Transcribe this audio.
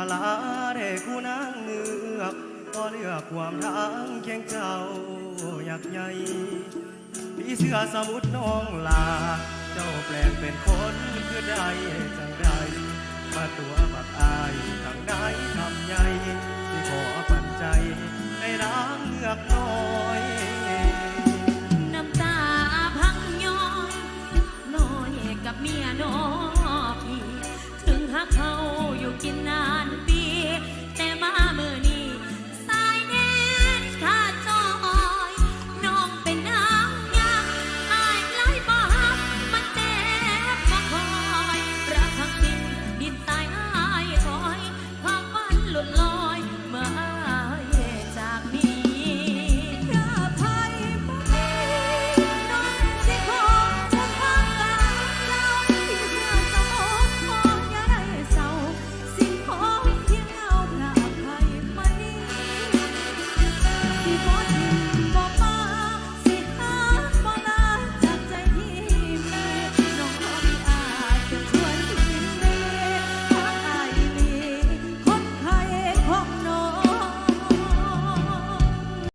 พลาเด้คู่นางเงือกก็เลือกความทางแข็งเจ้าอยากใหญ่พี่เสื้อสมุดน้องลา เจ้าแปลงเป็นคนเพื่อได้จังไดมาตัวบักอายทางไหนทำใหญ่ที่ขอปันใจให้ร้างเงือกน้อยน้ำตาพังย้อนน้อยกับเมียน้อย